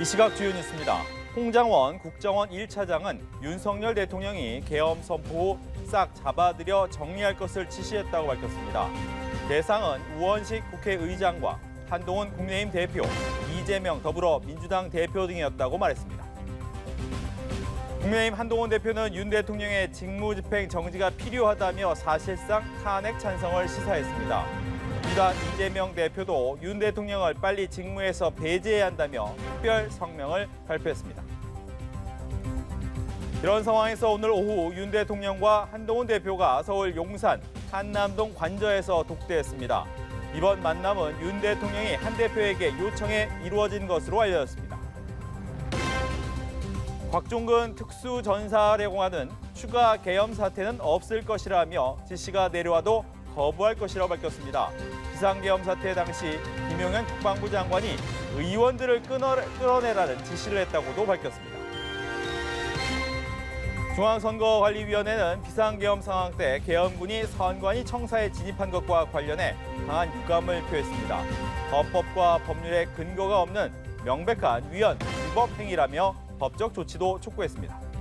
이 시각 주요 뉴스입니다. 홍장원 국정원 1차장은 윤석열 대통령이 계엄 선포 후 싹 잡아들여 정리할 것을 지시했다고 밝혔습니다. 대상은 우원식 국회의장과 한동훈 국민의힘 대표, 이재명 더불어민주당 대표 등이었다고 말했습니다. 국민의힘 한동훈 대표는 윤 대통령의 직무집행 정지가 필요하다며 사실상 탄핵 찬성을 시사했습니다. 이단 이재명 대표도 윤 대통령을 빨리 직무에서 배제해야 한다며 특별 성명을 발표했습니다. 이런 상황에서 오늘 오후 윤 대통령과 한동훈 대표가 서울 용산 한남동 관저에서 독대했습니다. 이번 만남은 윤 대통령이 한 대표에게 요청해 이루어진 것으로 알려졌습니다. 곽종근 특수전사례공화는 추가 계엄 사태는 없을 것이라며 지시가 내려와도 거부할 것이라고 밝혔습니다. 비상계엄 사태 당시 김용현 국방부 장관이 의원들을 끊어, 끌어내라는 지시를 했다고도 밝혔습니다. 중앙선거관리위원회는 비상계엄 상황 때 계엄군이 선관위 청사에 진입한 것과 관련해 강한 유감을 표했습니다. 헌법과 법률에 근거가 없는 명백한 위헌, 위법 행위라며 법적 조치도 촉구했습니다.